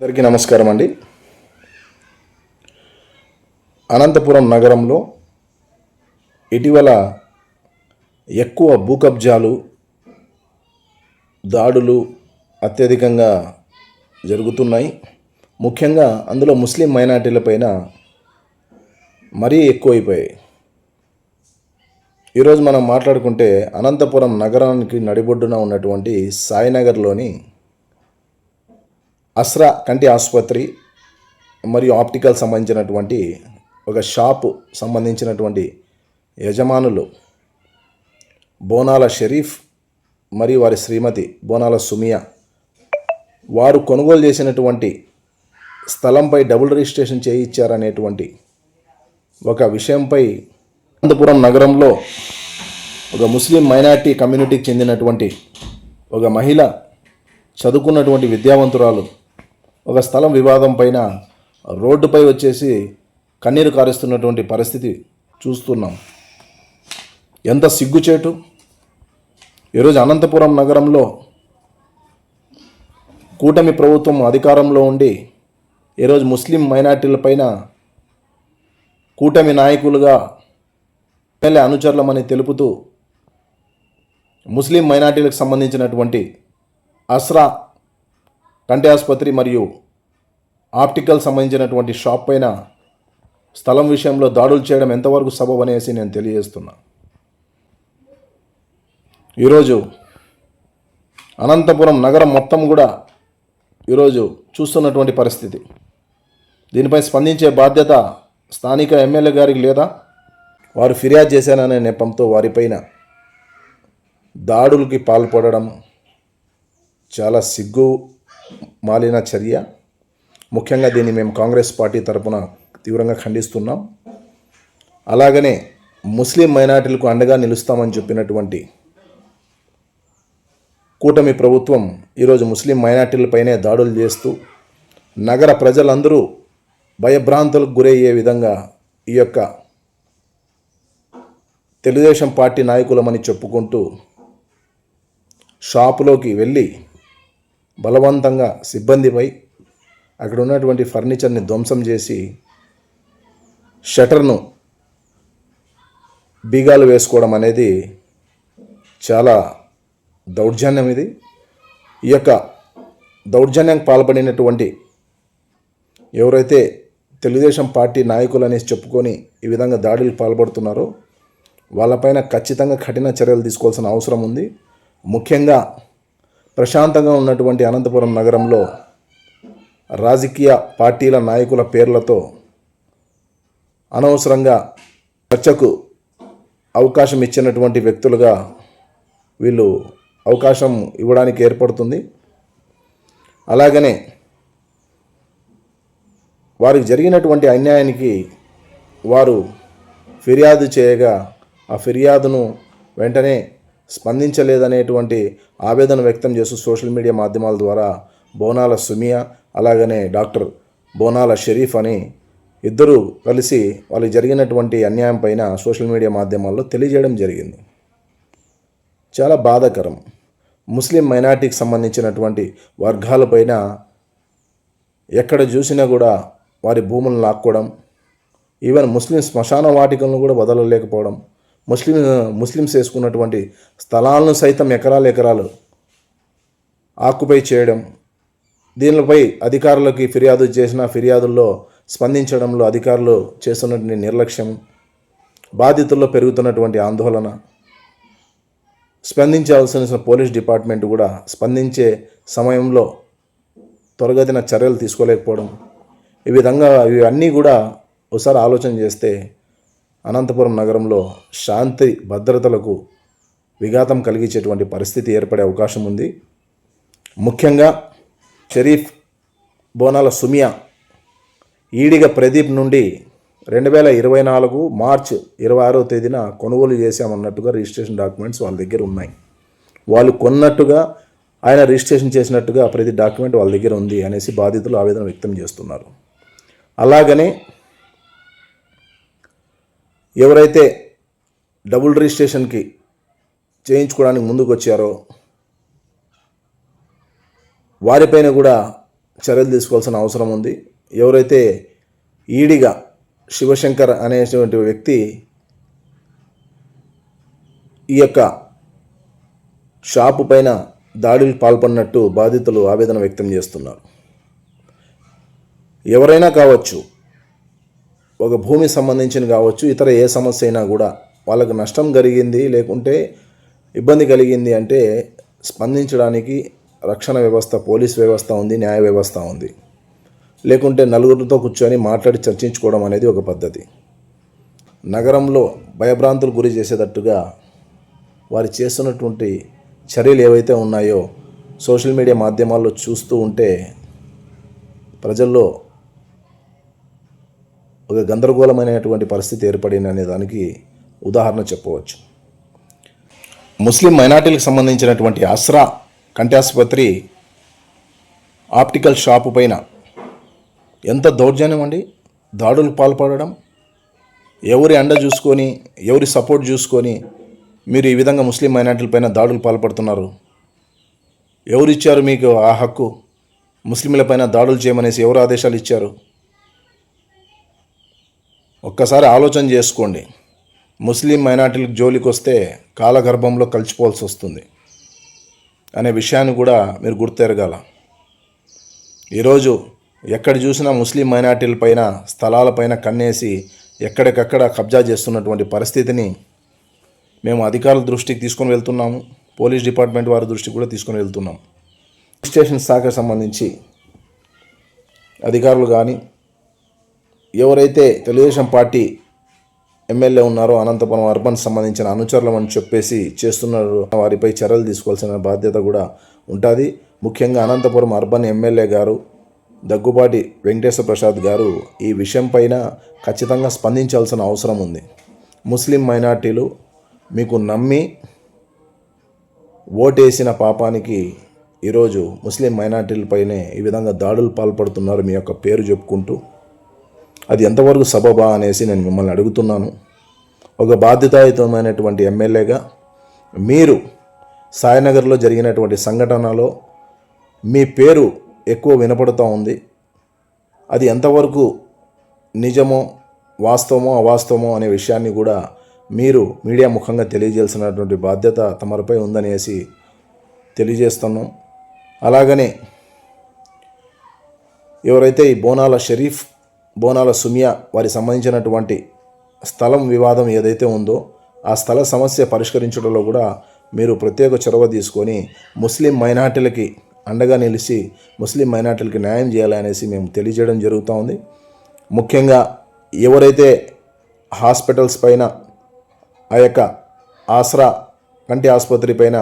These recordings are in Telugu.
అందరికీ నమస్కారం అండి. అనంతపురం నగరంలో ఇటీవల ఎక్కువ భూకబ్జాలు దాడులు అత్యధికంగా జరుగుతున్నాయి. ముఖ్యంగా అందులో ముస్లిం మైనార్టీలపైన మరీ ఎక్కువైపోయాయి. ఈరోజు మనం మాట్లాడుకుంటే అనంతపురం నగరానికి నడిబొడ్డున ఉన్నటువంటి సాయినగర్లోని అస్రా కంటి ఆసుపత్రి మరియు ఆప్టికల్ సంబంధించినటువంటి ఒక షాపు సంబంధించినటువంటి యజమానులు బోనాల షరీఫ్ మరియు వారి శ్రీమతి బోనాల సుమియా వారు కొనుగోలు చేసినటువంటి స్థలంపై డబుల్ రిజిస్ట్రేషన్ చేయించారనేటువంటి ఒక విషయంపై అనంతపురం నగరంలో ఒక ముస్లిం మైనార్టీ కమ్యూనిటీకి చెందినటువంటి ఒక మహిళ చదువుకున్నటువంటి విద్యావంతురాలు ఒక స్థలం వివాదం పైన రోడ్డుపై వచ్చేసి కన్నీరు కారుస్తున్నటువంటి పరిస్థితి చూస్తున్నాం. ఎంత సిగ్గుచేటు? ఈరోజు అనంతపురం నగరంలో కూటమి ప్రభుత్వం అధికారంలో ఉండి ఈరోజు ముస్లిం మైనార్టీలపైన కూటమి నాయకులుగా ఎమ్మెల్యే అనుచరులమని తెలుపుతూ ముస్లిం మైనార్టీలకు సంబంధించినటువంటి అస్రా కంటి ఆసుపత్రి మరియు ఆప్టికల్ సంబంధించినటువంటి షాప్ పైన స్థలం విషయంలో దాడులు చేయడం ఎంతవరకు సబబు అనేసి నేను తెలియజేస్తున్నా. ఈరోజు అనంతపురం నగరం మొత్తం కూడా ఈరోజు చూస్తున్నటువంటి పరిస్థితి. దీనిపై స్పందించే బాధ్యత స్థానిక ఎమ్మెల్యే గారికి లేదా వారు ఫిర్యాదు చేశాననే నెపంతో వారిపైన దాడులకి పాల్పడడం చాలా సిగ్గు మాలిన చర్య. ముఖ్యంగా దీన్ని మేము కాంగ్రెస్ పార్టీ తరపున తీవ్రంగా ఖండిస్తున్నాం. అలాగనే ముస్లిం మైనార్టీలకు అండగా నిలుస్తామని చెప్పినటువంటి కూటమి ప్రభుత్వం ఈరోజు ముస్లిం మైనార్టీలపైనే దాడులు చేస్తూ నగర ప్రజలందరూ భయభ్రాంతులకు గురయ్యే విధంగా ఈ యొక్క తెలుగుదేశం పార్టీ నాయకులమని చెప్పుకుంటూ షాపులోకి వెళ్ళి బలవంతంగా సిబ్బందిపై అక్కడ ఉన్నటువంటి ఫర్నిచర్ని ధ్వంసం చేసి షటర్ను బీగాలు వేసుకోవడం అనేది చాలా దౌర్జన్యం ఇది. ఈ యొక్క దౌర్జన్యం పాల్పడినటువంటి ఎవరైతే తెలుగుదేశం పార్టీ నాయకులు అనేసి చెప్పుకొని ఈ విధంగా దాడులు పాల్పడుతున్నారో వాళ్ళపైన ఖచ్చితంగా కఠిన చర్యలు తీసుకోవాల్సిన అవసరం ఉంది. ముఖ్యంగా ప్రశాంతంగా ఉన్నటువంటి అనంతపురం నగరంలో రాజకీయ పార్టీల నాయకుల పేర్లతో అనవసరంగా చర్చకు అవకాశం ఇచ్చినటువంటి వ్యక్తులుగా వీళ్ళు అవకాశం ఇవ్వడానికి ఏర్పడుతుంది. అలాగనే వారికి జరిగినటువంటి అన్యాయానికి వారు ఫిర్యాదు చేయగా ఆ ఫిర్యాదును వెంటనే స్పందించలేదనేటువంటి ఆవేదన వ్యక్తం చేస్తూ సోషల్ మీడియా మాధ్యమాల ద్వారా బోనాల సుమియా అలాగనే డాక్టర్ బోనాల షరీఫ్ అని ఇద్దరు కలిసి వాళ్ళకి జరిగినటువంటి అన్యాయం పైన సోషల్ మీడియా మాధ్యమాల్లో తెలియజేయడం జరిగింది. చాలా బాధాకరం. ముస్లిం మైనార్టీకి సంబంధించినటువంటి వర్గాలపైన ఎక్కడ చూసినా కూడా వారి భూములను లాక్కోవడం ఈవెన్ ముస్లిం శ్మశాన వాటికలను కూడా వదలలేకపోవడం ముస్లిం ముస్లిమ్స్ వేసుకున్నటువంటి స్థలాలను సైతం ఎకరాలు ఎకరాలు ఆక్యుపై చేయడం దీనిపై అధికారులకి ఫిర్యాదు చేసిన ఫిర్యాదుల్లో స్పందించడంలో అధికారులు చేస్తున్నటువంటి నిర్లక్ష్యం బాధితుల్లో పెరుగుతున్నటువంటి ఆందోళన స్పందించాల్సిన పోలీస్ డిపార్ట్మెంట్ కూడా స్పందించే సమయంలో త్వరగతిన చర్యలు తీసుకోలేకపోవడం. ఈ విధంగా ఇవన్నీ కూడా ఒకసారి ఆలోచన చేస్తే అనంతపురం నగరంలో శాంతి భద్రతలకు విఘాతం కలిగించేటువంటి పరిస్థితి ఏర్పడే అవకాశం ఉంది. ముఖ్యంగా షరీఫ్ బోనాల సుమియా ఈడిగ ప్రదీప్ నుండి రెండు వేల ఇరవై నాలుగు మార్చ్ ఇరవై ఆరో తేదీన కొనుగోలు చేశామన్నట్టుగా రిజిస్ట్రేషన్ డాక్యుమెంట్స్ వాళ్ళ దగ్గర ఉన్నాయి. వాళ్ళు కొన్నట్టుగా ఆయన రిజిస్ట్రేషన్ చేసినట్టుగా ప్రతి డాక్యుమెంట్ వాళ్ళ దగ్గర ఉంది అనేసి బాధితులు ఆవేదన వ్యక్తం చేస్తున్నారు. అలాగనే ఎవరైతే డబుల్ రిజిస్ట్రేషన్కి చేయించుకోవడానికి ముందుకు వచ్చారో వారిపైన కూడా చర్యలు తీసుకోవాల్సిన అవసరం ఉంది. ఎవరైతే ఈడిగా శివశంకర్ అనేటువంటి వ్యక్తి ఈ యొక్క షాపు పైన దాడులు పాల్పడినట్టు బాధితులు ఆవేదన వ్యక్తం చేస్తున్నారు. ఎవరైనా కావచ్చు ఒక భూమి సంబంధించిన కావచ్చు ఇతర ఏ సమస్య అయినా కూడా వాళ్ళకు నష్టం కలిగింది లేకుంటే ఇబ్బంది కలిగింది అంటే స్పందించడానికి రక్షణ వ్యవస్థ పోలీస్ వ్యవస్థ ఉంది న్యాయ వ్యవస్థ ఉంది. లేకుంటే నలుగురితో కూర్చొని మాట్లాడి చర్చించుకోవడం అనేది ఒక పద్ధతి. నగరంలో భయభ్రాంతులు గురి చేసేటట్టుగా వారు చేస్తున్నటువంటి చర్యలు ఏవైతే ఉన్నాయో సోషల్ మీడియా మాధ్యమాల్లో చూస్తూ ఉంటే ప్రజల్లో ఒక గందరగోళమైనటువంటి పరిస్థితి ఏర్పడింది అనే దానికి ఉదాహరణ చెప్పవచ్చు. ముస్లిం మైనార్టీలకు సంబంధించినటువంటి అస్రా కంటి ఆసుపత్రి ఆప్టికల్ షాపు పైన ఎంత దౌర్జన్యం అండి? దాడులు పాల్పడడం ఎవరి అండ చూసుకొని ఎవరి సపోర్ట్ చూసుకొని మీరు ఈ విధంగా ముస్లిం మైనార్టీలపైన దాడులు పాల్పడుతున్నారు? ఎవరు ఇచ్చారు మీకు ఆ హక్కు? ముస్లింల పైన దాడులు చేయమనేసి ఎవరు ఆదేశాలు ఇచ్చారు? ఒక్కసారి ఆలోచన చేసుకోండి. ముస్లిం మైనార్టీలకు జోలికి వస్తే కాలగర్భంలో కలిసిపోవాల్సి వస్తుంది అనే విషయాన్ని కూడా మీరు గుర్తెరగాల. ఈరోజు ఎక్కడ చూసినా ముస్లిం మైనార్టీలపైన స్థలాలపైన కన్నేసి ఎక్కడికక్కడ కబ్జా చేస్తున్నటువంటి పరిస్థితిని మేము అధికారుల దృష్టికి తీసుకొని వెళ్తున్నాము. పోలీస్ డిపార్ట్మెంట్ వారి దృష్టికి కూడా తీసుకొని వెళ్తున్నాం. స్టేషన్ శాఖకు సంబంధించి అధికారులు కానీ ఎవరైతే తెలుగుదేశం పార్టీ ఎమ్మెల్యే ఉన్నారో అనంతపురం అర్బన్ సంబంధించిన అనుచరులం అని చెప్పేసి చేస్తున్నారు. వారిపై చర్యలు తీసుకోవాల్సిన బాధ్యత కూడా ఉంటుంది. ముఖ్యంగా అనంతపురం అర్బన్ ఎమ్మెల్యే గారు దగ్గుబాటి వెంకటేశ్వర ప్రసాద్ గారు ఈ విషయం పైన ఖచ్చితంగా స్పందించాల్సిన అవసరం ఉంది. ముస్లిం మైనార్టీలు మీకు నమ్మి ఓటేసిన పాపానికి ఈరోజు ముస్లిం మైనార్టీలపైనే ఈ విధంగా దాడులు పాల్పడుతున్నారు మీ యొక్క పేరు చెప్పుకుంటూ. అది ఎంతవరకు సబబా అనేసి నేను మిమ్మల్ని అడుగుతున్నాను. ఒక బాధ్యతాయుతమైనటువంటి ఎమ్మెల్యేగా మీరు సాయినగర్లో జరిగినటువంటి సంఘటనలో మీ పేరు ఎక్కువ వినపడుతూ ఉంది. అది ఎంతవరకు నిజమో వాస్తవమో అవాస్తవమో అనే విషయాన్ని కూడా మీరు మీడియా ముఖంగా తెలియజేయాల్సినటువంటి బాధ్యత తమరిపై ఉందనేసి తెలియజేస్తున్నాం. అలాగనే ఎవరైతే ఈ బోనాల షరీఫ్ బోనాల సుమియా వారికి సంబంధించినటువంటి స్థలం వివాదం ఏదైతే ఉందో ఆ స్థల సమస్య పరిష్కరించడంలో కూడా మీరు ప్రత్యేక చొరవ తీసుకొని ముస్లిం మైనార్టీలకి అండగా నిలిచి ముస్లిం మైనార్టీలకి న్యాయం చేయాలనేసి మేము తెలియజేయడం జరుగుతూ ఉంది. ముఖ్యంగా ఎవరైతే హాస్పిటల్స్ పైన ఆ యొక్క ఆసరా కంటి ఆసుపత్రి పైన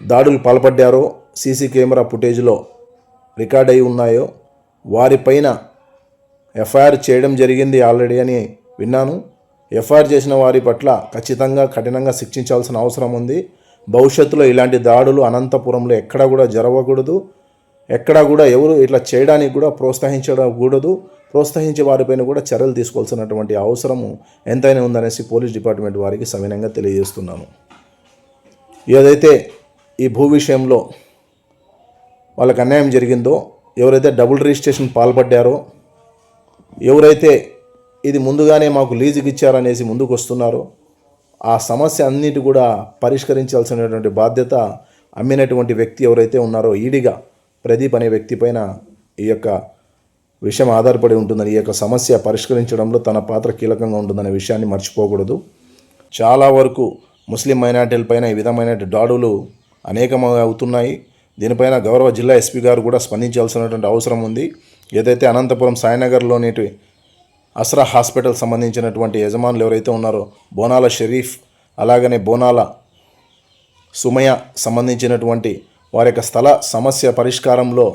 దాడులు పాల్పడ్డారో సీసీ కెమెరా ఫుటేజ్లో రికార్డ్ అయి ఉన్నాయో వారిపైన ఎఫ్ఐఆర్ చేయడం జరిగింది ఆల్రెడీ అని విన్నాను. ఎఫ్ఐఆర్ చేసిన వారి పట్ల ఖచ్చితంగా కఠినంగా శిక్షించాల్సిన అవసరం ఉంది. భవిష్యత్తులో ఇలాంటి దాడులు అనంతపురంలో ఎక్కడా కూడా జరగకూడదు. ఎక్కడా కూడా ఎవరు ఇట్లా చేయడానికి కూడా ప్రోత్సహించకూడదు. ప్రోత్సహించే వారిపైన కూడా చర్యలు తీసుకోవాల్సినటువంటి అవసరము ఎంతైనా ఉందనేసి పోలీస్ డిపార్ట్మెంట్ వారికి సవినంగా తెలియజేస్తున్నాను. ఏదైతే ఈ భూ విషయంలో వాళ్ళకి అన్యాయం జరిగిందో ఎవరైతే డబుల్ రిజిస్ట్రేషన్ పాల్పడ్డారో ఎవరైతే ఇది ముందుగానే మాకు లీజుకి ఇచ్చారనేసి ముందుకు వస్తున్నారో ఆ సమస్య అన్నిటి కూడా పరిష్కరించాల్సినటువంటి బాధ్యత అమ్మినటువంటి వ్యక్తి ఎవరైతే ఉన్నారో ఈడిగా ప్రదీప్ అనే వ్యక్తి పైన ఈ యొక్క విషయం ఆధారపడి ఉంటుందని ఈ యొక్క సమస్య పరిష్కరించడంలో తన పాత్ర కీలకంగా ఉంటుందనే విషయాన్ని మర్చిపోకూడదు. చాలా వరకు ముస్లిం మైనార్టీల పైన ఈ విధమైన దాడులు అనేకం అవుతున్నాయి. దీనిపైన గౌరవ జిల్లా ఎస్పీ గారు కూడా స్పందించాల్సినటువంటి అవసరం ఉంది. ఏదైతే అనంతపురం సాయినగర్లోని అస్రా హాస్పిటల్ సంబంధించినటువంటి యజమానులు ఎవరైతే ఉన్నారో బోనాల షరీఫ్ అలాగనే బోనాల సుమయ సంబంధించినటువంటి వారి యొక్క స్థల సమస్య పరిష్కారంలో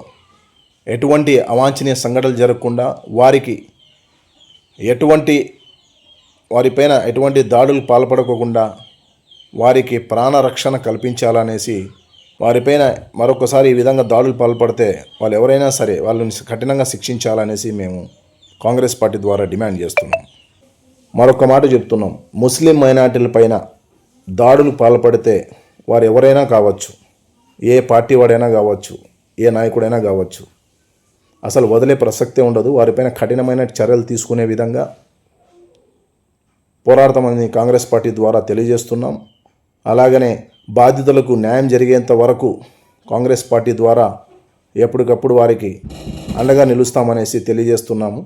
ఎటువంటి అవాంఛనీయ సంఘటనలు జరగకుండా వారికి ఎటువంటి వారిపైన ఎటువంటి దాడులు పాల్పడకుండా వారికి ప్రాణరక్షణ కల్పించాలనేసి వారిపైన మరొకసారి ఈ విధంగా దాడులు పాల్పడితే వాళ్ళు ఎవరైనా సరే వాళ్ళని కఠినంగా శిక్షించాలనేసి మేము కాంగ్రెస్ పార్టీ ద్వారా డిమాండ్ చేస్తున్నాం. మరొక మాట చెప్తున్నాం. ముస్లిం మైనార్టీలపైన దాడులు పాల్పడితే వారు ఎవరైనా కావచ్చు ఏ పార్టీ వాడైనా కావచ్చు ఏ నాయకుడైనా కావచ్చు అసలు వదిలే ప్రసక్తే ఉండదు. వారిపైన కఠినమైన చర్యలు తీసుకునే విధంగా పోరాడతామని కాంగ్రెస్ పార్టీ ద్వారా తెలియజేస్తున్నాం. అలాగనే బాధితులకు న్యాయం జరిగేంత వరకు కాంగ్రెస్ పార్టీ ద్వారా ఎప్పటికప్పుడు వారికి అండగా నిలుస్తామనేసి తెలియజేస్తున్నాము.